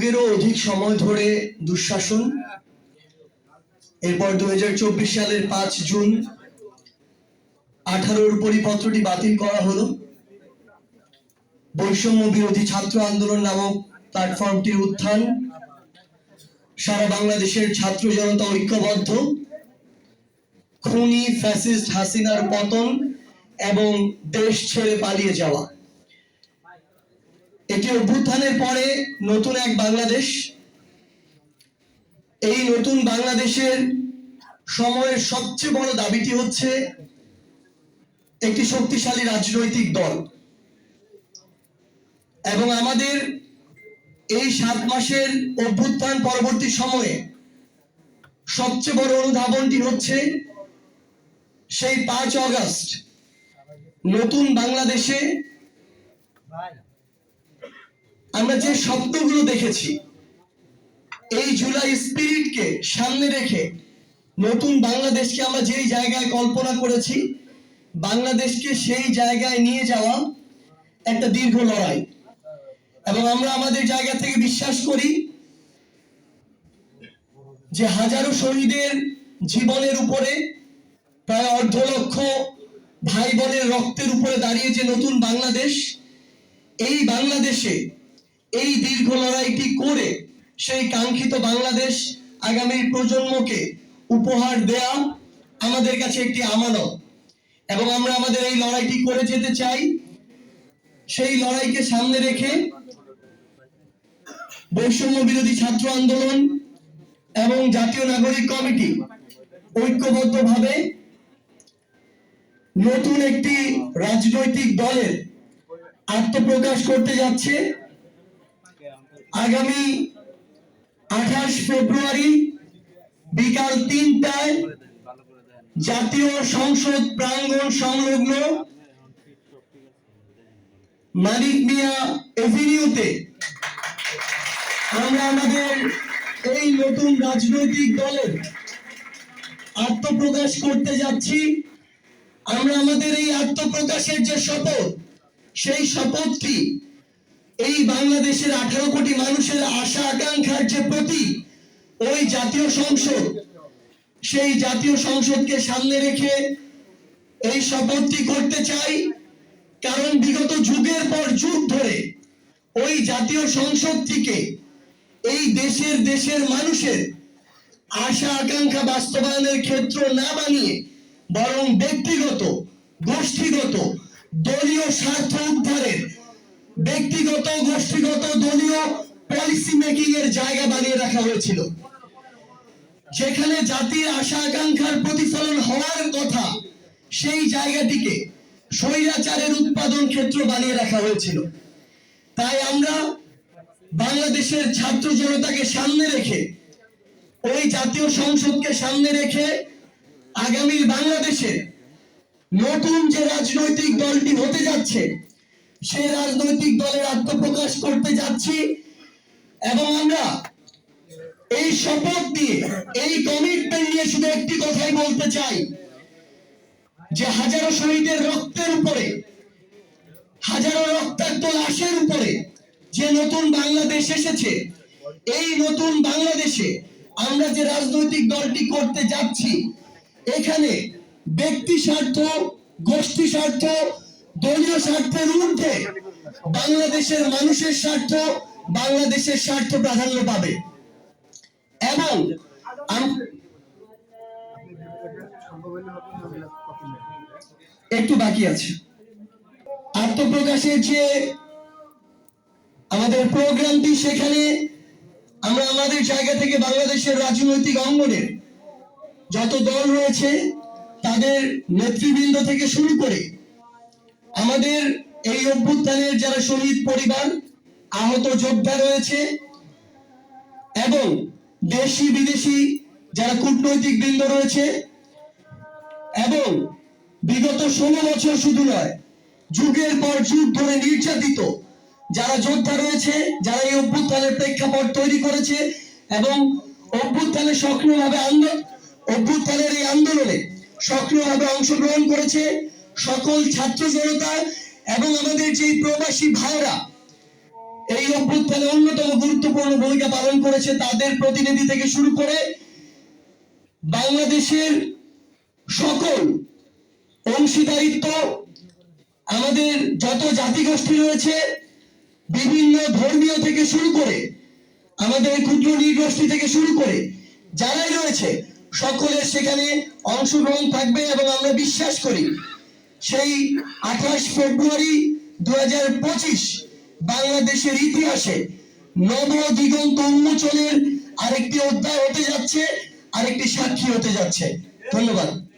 যুগেরও অধিক সময় ধরে দুঃশাসন। এরপর দুই হাজার চব্বিশ সালের পাঁচ জুন আঠারোর পরিপত্রটি বাতিল করা হলো। বৈষম্য বিরোধী ছাত্র আন্দোলন নামক প্ল্যাটফর্মটির উত্থান সারা বাংলাদেশের ছাত্র জনতা ঐক্যবদ্ধ। খুনি, ফ্যাসিস্ট হাসিনার পতন এবং দেশ ছেড়ে পালিয়ে যাওয়া। এটি অভ্যুত্থানের পরে নতুন এক বাংলাদেশ। এই নতুন বাংলাদেশের সময়ের সবচেয়ে বড় দাবিটি হচ্ছে একটি শক্তিশালী রাজনৈতিক দল। এবং আমাদের এই সাত মাসের অভ্যুত্থান পরবর্তী সময়ে সবচেয়ে বড় অনুধাবনটি হচ্ছে সেই পাঁচ অগস্ট নতুন বাংলাদেশে আমরা যে শব্দগুলো দেখেছি, এই জুলাই স্পিরিটকে সামনে রেখে নতুন বাংলাদেশকে আমরা যেই জায়গায় কল্পনা করেছি, বাংলাদেশকে সেই জায়গায় নিয়ে যাওয়া একটা দীর্ঘ লড়াই। এবং আমরা আমাদের জায়গা থেকে বিশ্বাস করি যে হাজারো শহীদের জীবনের উপরে, প্রায় অর্ধ লক্ষ ভাই বোনের রক্তের উপরে দাঁড়িয়ে যে নতুন বাংলাদেশ, এই বাংলাদেশে এই দীর্ঘ লড়াইটি করে সেই কাঙ্ক্ষিত বাংলাদেশ আগামী প্রজন্মকে উপহার দেয়া আমাদের কাছে একটি আমানত। এবং আমরা আমাদের এই লড়াইটি করে যেতে চাই। সেই লড়াইকে সামনে রেখে বৈষম্য বিরোধী ছাত্র আন্দোলন এবং জাতীয় নাগরিক কমিটি ঐক্যবদ্ধভাবে নতুন একটি রাজনৈতিক দলের আত্মপ্রকাশ করতে যাচ্ছে। আগামী আঠাশ ফেব্রুয়ারি বিকাল তিনটায় জাতীয় সংসদ প্রাঙ্গণ সংলগ্ন মানিক মিয়া এভিনিউতে আমরা আমাদের এই নতুন রাজনৈতিক দলের আত্মপ্রকাশ করতে যাচ্ছি। আমরা আমাদের এই আত্মপ্রকাশের যে শপথ, সেই শপথটি এই বাংলাদেশের আঠারো কোটি মানুষের আশা আকাঙ্ক্ষার যে প্রতি ওই জাতীয় সংসদ, সেই জাতীয় সংসদকে সামনে রেখে এই শপথটি করতে চাই। কারণ বিগত যুগের পর যুগ ধরে ওই জাতীয় সংসদ থেকে এই দেশের দেশের মানুষের আশা আকাঙ্ক্ষা বাস্তবায়নের ক্ষেত্র না বানিয়ে বরং ব্যক্তিগত, গোষ্ঠীগত, দলীয় স্বার্থ উদ্ধারের ব্যক্তিগত, গোষ্ঠীগত, দলীয় পলিসি মেকিং এর জায়গা বানিয়ে রাখা হয়েছিল। যেখানে জাতির আশা, আকাঙ্ক্ষার প্রতিফলন হওয়ার কথা, সেই জায়গাটিকে স্বৈরাচারের উৎপাদন ক্ষেত্র বানিয়ে রাখা হয়েছিল। তাই আমরা বাংলাদেশের ছাত্র জনতাকে সামনে রেখে, ওই জাতীয় সংসদকে সামনে রেখে আগামীর বাংলাদেশে নতুন যে রাজনৈতিক দলটি হতে যাচ্ছে সেই রাজনৈতিক দলের আত্মপ্রকাশ করতে যাচ্ছি এবং আমরা এই শপথ দিয়ে এই কমিটমেন্ট নিয়ে শুধু একটি কথাই বলতে চাই যে হাজারো শহীদের রক্তের উপরে, হাজারো রক্তাক্ত লাশের উপরে যে নতুন বাংলাদেশ এসেছে, এই নতুন বাংলাদেশে আমরা যে রাজনৈতিক দলটি করতে যাচ্ছি, এখানে ব্যক্তি স্বার্থ, গোষ্ঠী স্বার্থ দলীয় স্বার্থের ঊর্ধ্বে বাংলাদেশের মানুষের স্বার্থ বাংলাদেশের স্বার্থ প্রাধান্য পাবে। এবং একটু বাকি আছে। আত্মপ্রকাশের যে আমাদের প্রোগ্রামটি, সেখানে আমরা আমাদের জায়গা থেকে বাংলাদেশের রাজনৈতিক অঙ্গনের যত দল রয়েছে, তাদের নেতৃবৃন্দ থেকে শুরু করে আমাদের এই অভ্যুত্থানের যারা শহীদ পরিবার, আহত যোদ্ধা রয়েছে এবং দেশি বিদেশি যারা কূটনৈতিক বৃন্দ রয়েছে এবং বিগত ষোলো বছর শুধু নয়, যুগের পর যুগ ধরে নির্যাতিত যারা যোদ্ধা রয়েছে, যারা এই অভ্যুত্থানের প্রেক্ষাপট তৈরি করেছে এবং অভ্যুত্থানে সক্রিয়ভাবে আন্দোলন অভ্যুত্থানের এই আন্দোলনে সক্রিয়ভাবে অংশগ্রহণ করেছে। সকল ছাত্র জনতা এবং আমাদের যে প্রবাসী ভাইরা এই অভ্যুত্থানে অন্যতম গুরুত্বপূর্ণ ভূমিকা পালন করেছে তাদের প্রতিনিধি থেকে শুরু করে বাংলাদেশের সকল অংশীদারিত্ব, আমাদের যত জাতিগোষ্ঠী রয়েছে, বিভিন্ন ধর্মীয় থেকে শুরু করে, আমাদের ক্ষুদ্র নৃগোষ্ঠী থেকে শুরু করে, যারাই রয়েছে, সকলের সেখানে অংশগ্রহণ থাকবে এবং আমরা বিশ্বাস করি সেই আঠাশ ফেব্রুয়ারি দুহাজার পঁচিশ বাংলাদেশের ইতিহাসে নব দিগন্ত উন্মোচনের আরেকটি অধ্যায় হতে যাচ্ছে, আরেকটি সাক্ষী হতে যাচ্ছে। ধন্যবাদ।